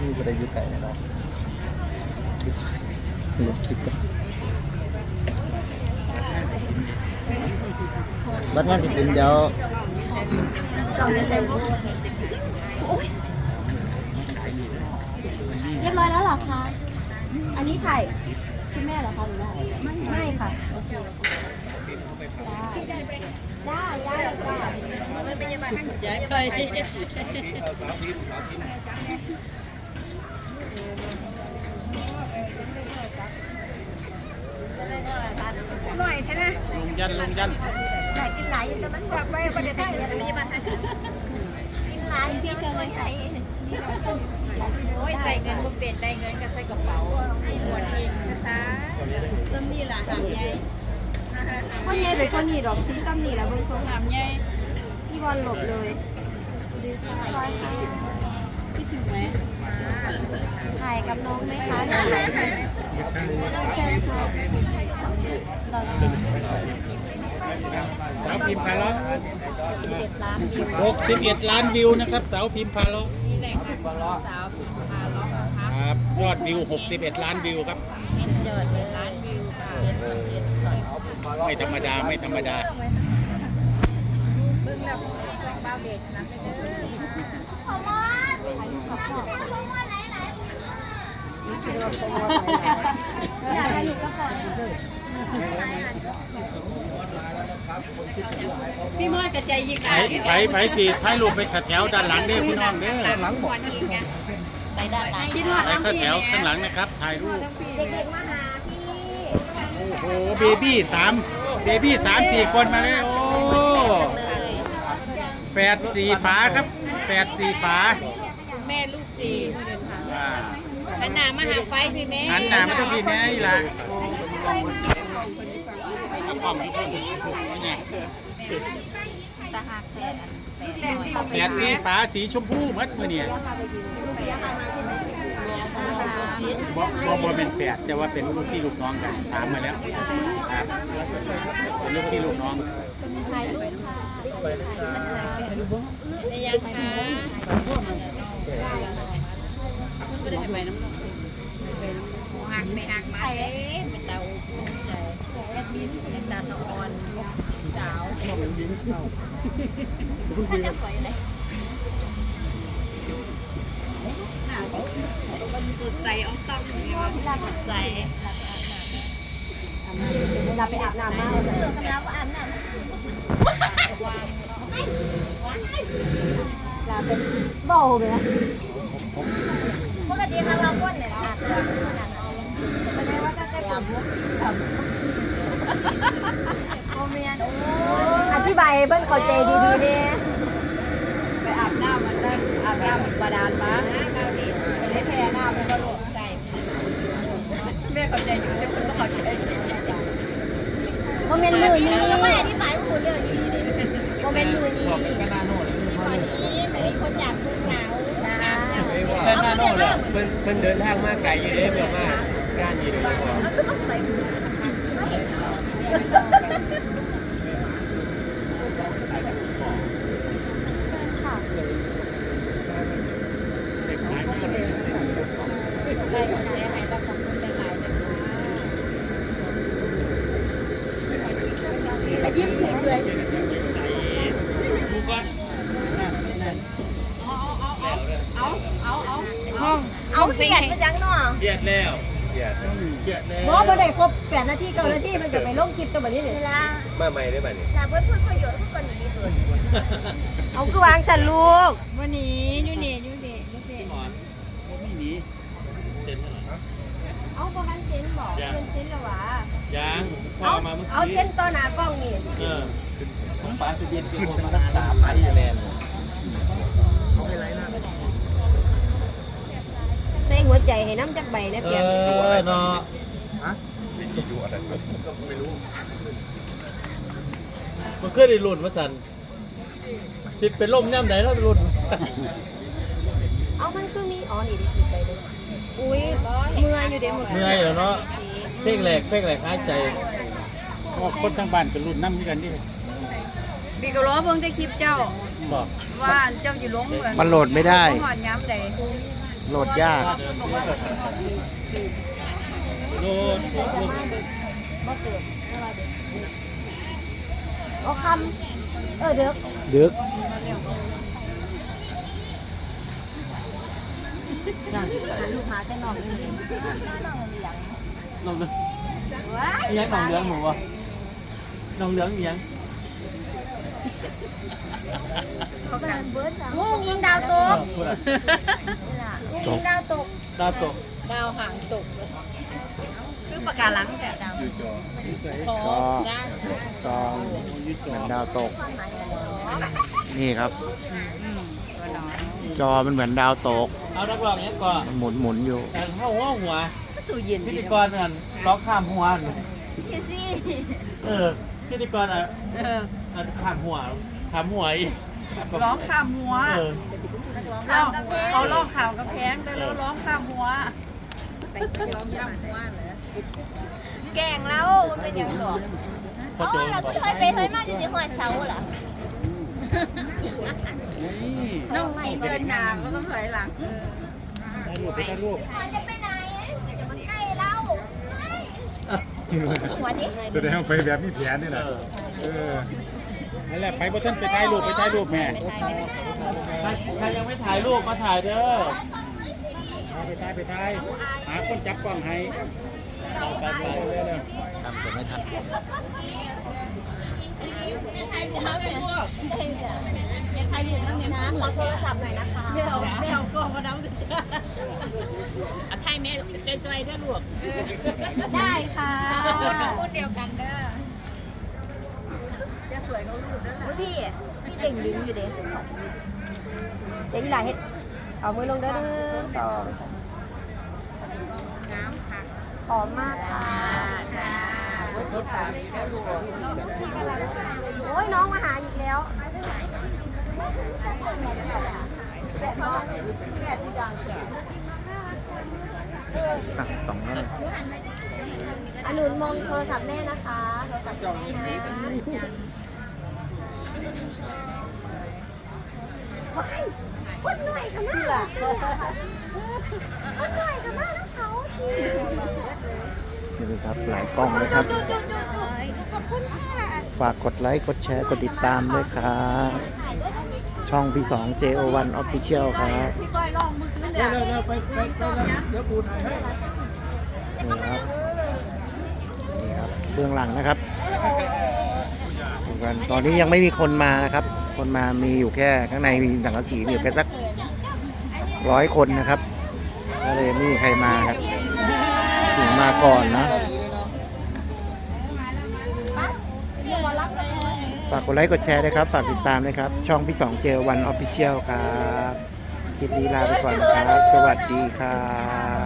นี่ก็ได้อยุไก่แน่นอนลบคลิปกันบัดงานติดดินเดี๋ยวเรียบร้อยแล้วเหรอคะ อันนี้ไข่คุณแม่เหรอคะหรือว่าไม่ไม่ค่ะโอเคได้ได้ได้ได้หน่อยใช่ไหม ลง ยันลงยันไหนกินไหนแต่มันแบบไปประเดี๋ยวไทยจะมีมากินร้านพี่เชิญเลยค่ะโอ้ยใส่เงินบ่เป็นได้เงินก็ใส่กระเป๋ามีหมวดเองนะคะซ้ำนี่ล่ะหามใหญ่พ่อเย่เป็นคนนี่ดอกซีซ้ำนี่แหละเบนทรงหามใหญ่พี่บอลหลบเลยคิดถึงไหมถ่ายกับน้องไหมคะเชิญค่ะ สาวพิมพ์พาเลาะเจ็ดล้านวิวหกสิบเอ็ดล้านวิวนะครับสาวพิมพ์พาเลาะนี่แหละสาวพิมพาล้อนะคะครับยอดวิวหกสิบเอ็ดล้านวิวครับเห็นยอดเป็นล้านวิวค่ะเห็นเห็นช็อตไม่ธรรมดาไม่ธรรมดาเบิ่งแล้วช่องบ้าวเด็กนะเด้ออยากให้หนูก็ขอ พี่มอดกระใจยิงไผไผไผสีถ่ายรูปไปแถวด้านหลังเด้อพี่น้องเด้อหลังบอกไปด้านหลังพี่มอดไปเข้าแถวข้างหลังนะครับถ่ายรูปเด็กๆมาหาพี่โอ้โหเบบี้สามเบบี้สามสี่คนมาเลยโอ้แฝดสีฝาครับแฝดสีฝา แม่ลูกสี่อ่าหันหน้ามาหาไฟพี่แม่หันหน้ามาต้องพี่แม่อีหละเอากล้องทุกคนเนี่ย ตาหักแต่แต่หน่อยแฝดสีฝาสีชมพูหมัดมือเนี่ยบ่บ่บ่เป็นแฝดแต่ว่าเป็นลูกพี่ลูกน้องกันถามมาแล้วครับเป็นลูกพี่ลูกน้องถ่ายรูปค่ะได้ยังคะไม่ได้ไปน้ำนมหักไม่หักมาเอ๊ะเป็นดาวใจเป็ นตาสะออนสาวท่านจะสวยเลยมันสดใสอ้อมต้อมสดใสเวลาไปอาบน้ำมากเลยกำลังอาบน้ำลาเป็นโบเลยนะปกติทางเราก้นเนี่ยนะแสดงว่าจะได้ผมโมเมน อธิบายเบิ้ลเข้าใจดีๆเนี่ยไปอาบน้ำมันได้อาบน้ำบาดาลมาคราวนี้ไม่แพ้น้ำมันก็หลงใจแม่เข้าใจอยู่แต่คนก็เข้าใจโมเมนต์มือนี้เราไม่อธิบายพูดเรื่องนี้โมเมนต์มือนี้เป็นคนอยากดูหนาวเพิ่นมาโน่นเพิ่นเพิ่นเดินทางมาไกลอยู่เด้เพื่อมางานอยู่เด้บ่ใช่อ งเจ๊หายต้องขอบคุณหลายๆนะคะยิ้มสวยๆเอาเอาเอาห้องเอาเขียนมาจังเนาะเครียดแล้ว เครียดเครียดแล้วเพราะว่าได้ครบแปดนาทีเก้านาทีมันจะไปลงคลิปตัวแบบนี้เลยมาใหม่ได้ป่ะนี่แต่เพื่อนพูดประโยชน์ทุกคนนี้เกินเอาคือวางสันลูกวันนี้ยูนี่ยูนี่ยูนี่หมอนไม่หนีเซ็นเท่าไหร่เอาประมาณเซนบอกเป็นเซนละวะยังพ่อเอามาเมื่อเอากี้เซนตัวหนากล้องนี่เออผมป๋าสุบินเป็นคนมารักษาไปอยู่แล้ว ใส่ หัวใจให้น้ำจักใบนะเอเปียกอเนาะมันเคยได้รุ่นมาสั่นสิเป็นลมย่ำไหนแล้วรุ่นมาสั่นเอามันคือมีอ๋อนี่ได้คิดไปเลยอุ้ยเมื่อยอยู่เด้หมดเมื่อยแล้วเนาะเพ่งแหลกเพ่งแหลกหายใจเพราะว่าคนทั้งบ้านเป็นรุ่นน้ำด้วยกันดิปีกล้อเบิ่งได้คลิปเจ้าบอกว่าเจ้าอยู่ลงเหมือนมันโหลดไม่ได้หอดย้ำใด โหลดยากโลดโลดโลดโอ้คำเออเด็กดึกลูกหาแต่นอนี่น้องเลืองนองเลืองว้ายอีหยังน้องเหลืองหมูวะน้องเหลืองยังงูยิงดาวตเอกอพูดอะงูยิงดาวตก ดาวตก ดาวหางตกเลยคือปากกาลังแต่ดาวอยู่จอก็ก็เหมือนดาวตก นี่ครับ จอมันเหมือนดาวตก เอานักร้องเนี้ยก่อนหมุนหมุนอยู่แต่เข้าหัวหัวตู้เย็นพิธีกรนั่นร้องข้ามหัวนั่นพี่ซี่เออพิธีกรอะเอออะข้ามหัวข้ามหัวอีกร้องข้ามหัวเออ ร้องเขาร้องข่าวกระแพงแต่เราร้องข้ามหัวแกงเรามันเป็นอย่างหรอพ่อโจนบอกเคยไปเคยมาจะจะหอยเสาเหรอน้องไม่เดินหน้าก็ต้องถอยหลังถ่ายรูปไปถ่ายรูปมันจะไปไหนจะมาใกล้เราหัวนี้แสดงว่าไปแบบมีแผนนี่เอนะอเออ นั่นแหละไปบ่ท่านไปถ่ายรูปไปถ่ายรูปแม่ใครใครยังไม่ถ่ายรูปมาถ่ายเด้อเอาไปถ่ายไปถ่ายหาคนจับกล้องให้ไปไปเร็วทำแต่ไม่ทันอยากถ่ายรูปน้ำขอโทรศัพท์หน่อยนะคะไม่เอาไม่เอากล้องมาดำไทยแม่จอยๆด้วยลูกได้ค่ะพูดเดียวกันเด้อ พี่ พี่เด่งดึงอยู่เด้เดี๋ยวอีหลาเฮ็ด เอามือลงเด้อหนึ่งสองหอมมากค่ะโอ้ยน้องมาหาอีกแล้วแม่น้องแม่ที่ดังอะสองแล้วเลย อันนุนมองโทรศัพท์แม่นะคะโทรศัพท์แม่นะว้ายคนหน่อยค่ะแม่คนหน่อยค่ะแม่แล้วเขาที่นี่ครับหลายกล้องเลยครับจุดจุดจุดจุดขอบคุณค่ะฝากกดไลค์ กดแชร์ กดติดตามด้วยครับถ่ายด้วยนะช่องพี่สอง JO1 Official ครับพี่ก้อยลองมือขึ้นเลยๆเร็วๆไปไปไปเดี๋ยวปูถ่ายให้นี่ครับนี่ครับ เบื้องหลังนะครับดูกันตอนนี้ยังไม่มีคนมานะครับ คนมามีอยู่แค่ข้างในมีสังกะสีอยู่แค่สักร้อยคนนะครับก็เลยไม่มีใครมาครับถึงมาก่อนนะฝากกดไลค์กดแชร์ด้วยครับ ฝากติดตามด้วยครับ ช่องพี่สองเจวันออฟฟิเชียลครับ คลิปนี้ลาไปก่อนครับ สวัสดีครับ